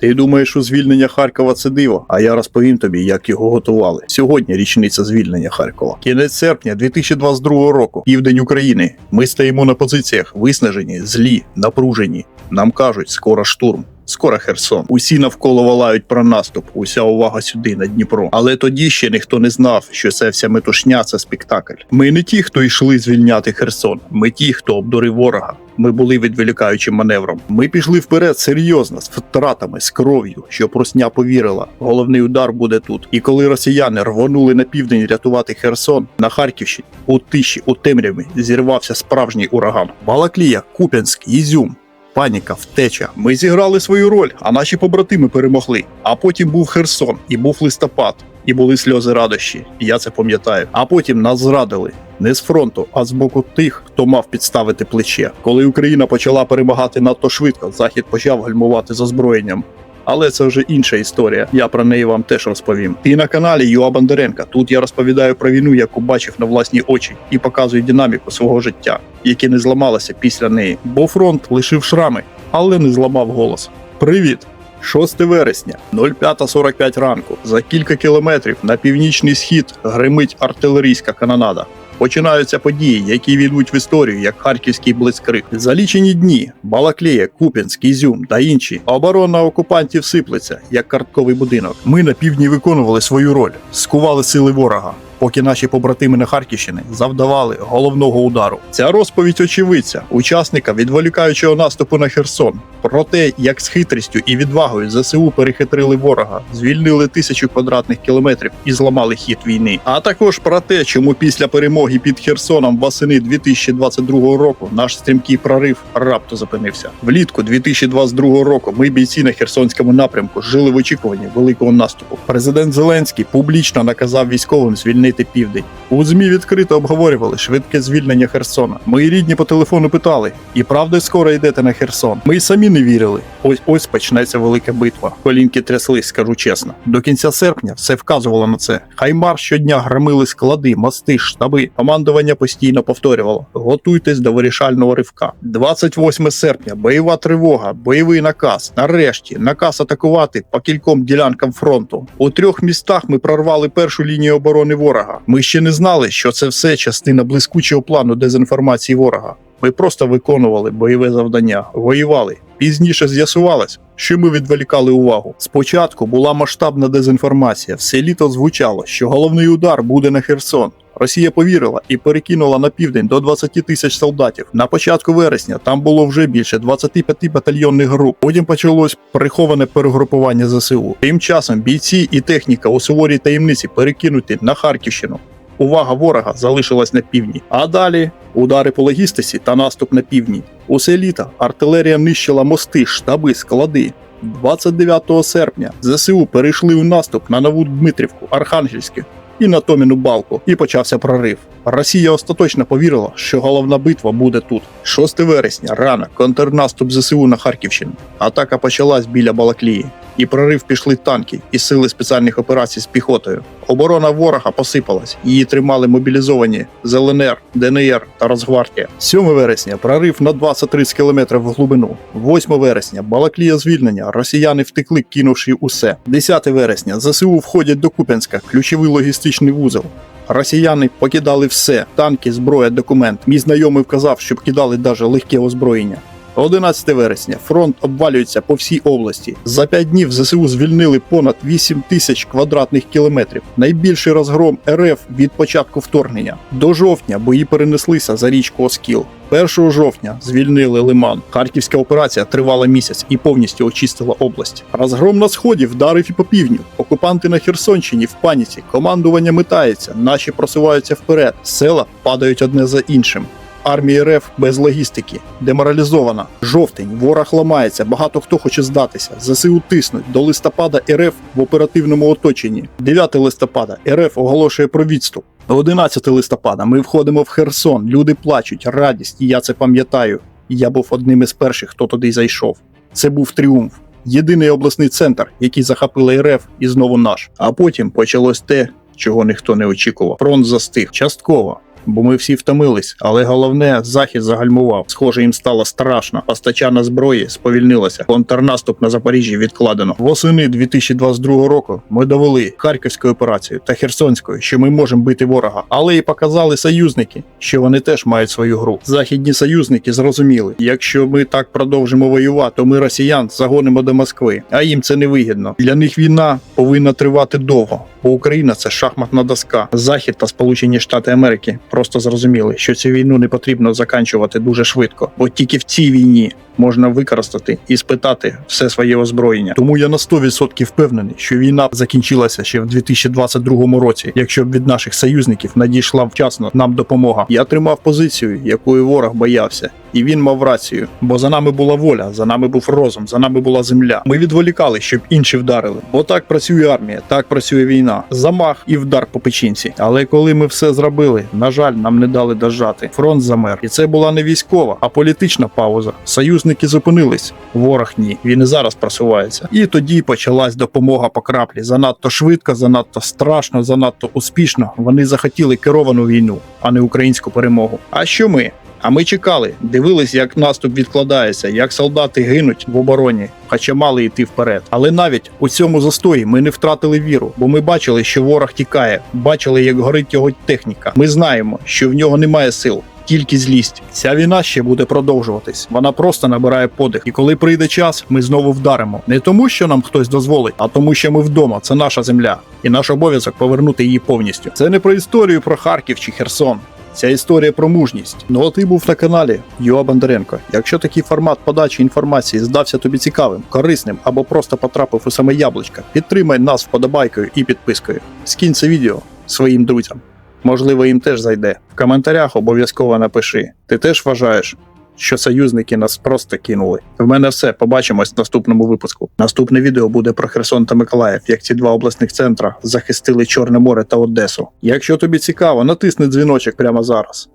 Ти думаєш, що звільнення Харкова це диво? А я розповім тобі, як його готували. Сьогодні річниця звільнення Харкова. Кінець серпня 2022 року. Південь України. Ми стоїмо на позиціях, виснажені, злі, напружені. Нам кажуть, скоро штурм. Скоро Херсон. Усі навколо волають про наступ. Уся увага сюди на Дніпро. Але тоді ще ніхто не знав, що це вся метушня це спектакль. Ми не ті, хто йшли звільняти Херсон. Ми ті, хто обдурив ворога. Ми були відволікаючим маневром. Ми пішли вперед серйозно, з втратами, з кров'ю, щоб Русня повірила. Головний удар буде тут. І коли росіяни рвонули на південь рятувати Херсон на Харківщині, у тиші, у темряві зірвався справжній ураган. Балаклія, Куп'янськ, Ізюм. Паніка, втеча. Ми зіграли свою роль, а наші побратими перемогли. А потім був Херсон, і був листопад, і були сльози радощі. Я це пам'ятаю. А потім нас зрадили. Не з фронту, а з боку тих, хто мав підставити плече. Коли Україна почала перемагати надто швидко, Захід почав гальмувати з озброєнням. Але це вже інша історія. Я про неї вам теж розповім. Ти на каналі Юа Бондаренка. Тут я розповідаю про війну, яку бачив на власні очі, і показую динаміку свого життя, яке не зламалося після неї. Бо фронт лишив шрами, але не зламав голос. Привіт! 6 вересня, 05.45 ранку. За кілька кілометрів на північний схід гримить артилерійська канонада. Починаються події, які війдуть в історію як харківський блискрик. За лічені дні Балаклея, Купінськ, Ізюм та інші оборона окупантів сиплеться як картковий будинок. Ми на півдні виконували свою роль, скували сили ворога. Поки наші побратими на Харківщині завдавали головного удару. Ця розповідь очевидця, учасника відволікаючого наступу на Херсон, про те, як з хитрістю і відвагою ЗСУ перехитрили ворога, звільнили тисячу квадратних кілометрів і зламали хід війни. А також про те, чому після перемоги під Херсоном восени 2022 року наш стрімкий прорив раптом зупинився. Влітку 2022 року ми бійці на Херсонському напрямку жили в очікуванні великого наступу. Президент Зеленський публічно наказав військовим звільнити південь. У змі відкрито обговорювали швидке звільнення Херсона. Мої рідні по телефону питали: і правда скоро йдете на Херсон? Ми й самі не вірили. Ось ось почнеться велика битва. Колінки тряслись, скажу чесно. До кінця серпня все вказувало на це. Хаймар щодня громили склади, мости, штаби. Командування постійно повторювало: готуйтесь до вирішального ривка. 28 серпня, бойова тривога, бойовий наказ. Нарешті наказ атакувати по кільком ділянкам фронту. У трьох містах ми прорвали першу лінію оборони ворога. Ми ще не знали, що це все частина блискучого плану дезінформації ворога. Ми просто виконували бойове завдання, воювали. Пізніше з'ясувалось, що ми відволікали увагу. Спочатку була масштабна дезінформація. Все літо звучало, що головний удар буде на Херсон. Росія повірила і перекинула на південь до 20 тисяч солдатів. На початку вересня там було вже більше 25 батальйонних груп. Потім почалось приховане перегрупування ЗСУ. Тим часом бійці і техніка у суворій таємниці перекинуті на Харківщину. Увага ворога залишилась на півдні. А далі удари по логістиці та наступ на півдні. Усе літо артилерія нищила мости, штаби, склади. 29 серпня ЗСУ перейшли у наступ на нову Дмитрівку, Архангельське і на Томіну балку, і почався прорив. Росія остаточно повірила, що головна битва буде тут. 6 вересня, ранок, контрнаступ ЗСУ на Харківщину. Атака почалась біля Балаклії. І прорив пішли танки і сили спеціальних операцій з піхотою. Оборона ворога посипалась. Її тримали мобілізовані з ЛНР, ДНР та Росгвардія. 7 вересня прорив на 20-30 кілометрів в глибину. 8 вересня Балаклія звільнення. Росіяни втекли, кинувши усе. 10 вересня ЗСУ входять до Куп'янська, ключовий логістичний вузол. Росіяни покидали все: танки, зброя, документ. Мій знайомий вказав, щоб кидали навіть легке озброєння. 11 вересня фронт обвалюється по всій області. За 5 днів ЗСУ звільнили понад 8 тисяч квадратних кілометрів. Найбільший розгром РФ від початку вторгнення. До жовтня бої перенеслися за річку Оскіл. 1 жовтня звільнили Лиман. Харківська операція тривала місяць і повністю очистила область. Розгром на сході вдарив і по півдню. Окупанти на Херсонщині в паніці. Командування метається, наші просуваються вперед. Села падають одне за іншим. Армія РФ без логістики, деморалізована. Жовтень, ворог ламається, багато хто хоче здатися. ЗСУ тиснуть до листопада РФ в оперативному оточенні. 9 листопада РФ оголошує про відступ. 11 листопада ми входимо в Херсон. Люди плачуть, радість, і я це пам'ятаю. Я був одним із перших, хто туди зайшов. Це був тріумф. Єдиний обласний центр, який захопили РФ, і знову наш. А потім почалось те, чого ніхто не очікував. Фронт застиг частково. Бо ми всі втомились, але головне, захід загальмував. Схоже, їм стало страшно. Постачання зброї сповільнилося. Контрнаступ на Запоріжжі відкладено. Восени 2022 року ми довели Харківською операцією та Херсонською, що ми можемо бити ворога, але і показали союзники, що вони теж мають свою гру. Західні союзники зрозуміли, якщо ми так продовжимо воювати, то ми росіян загонимо до Москви, а їм це не вигідно. Для них війна повинна тривати довго. Бо Україна це шахматна доска. Захід та Сполучені Штати Америки просто зрозуміли, що цю війну не потрібно заканчувати дуже швидко, бо тільки в цій війні можна використати і спитати все своє озброєння. Тому я на 100% впевнений, що війна закінчилася ще в 2022 році, якщо б від наших союзників надійшла вчасно нам допомога. Я тримав позицію, якою ворог боявся. І він мав рацію, бо за нами була воля, за нами був розум, за нами була земля. Ми відволікали, щоб інші вдарили. Бо так працює армія, так працює війна. Замах і вдар по печінці. Але коли ми все зробили, на жаль, нам не дали дожати. Фронт замер, і це була не військова, а політична пауза. Союзники зупинились. Ворог ні. Він і зараз просувається. І тоді почалась допомога по краплі. Занадто швидко, занадто страшно, занадто успішно. Вони захотіли керовану війну, а не українську перемогу. А що ми? А ми чекали, дивились, як наступ відкладається, як солдати гинуть в обороні, хоча мали йти вперед. Але навіть у цьому застої ми не втратили віру, бо ми бачили, що ворог тікає, бачили, як горить його техніка. Ми знаємо, що в нього немає сил. Тільки злість. Ця війна ще буде продовжуватись. Вона просто набирає подих. І коли прийде час, ми знову вдаримо. Не тому, що нам хтось дозволить, а тому, що ми вдома. Це наша земля, і наш обов'язок повернути її повністю. Це не про історію про Харків чи Херсон. Ця історія про мужність. Ну а ти був на каналі Юа Бондаренко. Якщо такий формат подачі інформації здався тобі цікавим, корисним або просто потрапив у саме яблучка, підтримай нас вподобайкою і підпискою. Скинь це відео своїм друзям. Можливо, їм теж зайде. В коментарях обов'язково напиши. Ти теж вважаєш, що союзники нас просто кинули. В мене все. Побачимось в наступному випуску. Наступне відео буде про Херсон та Миколаїв, як ці два обласних центра захистили Чорне море та Одесу. Якщо тобі цікаво, натисни дзвіночок прямо зараз.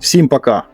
Всім пока!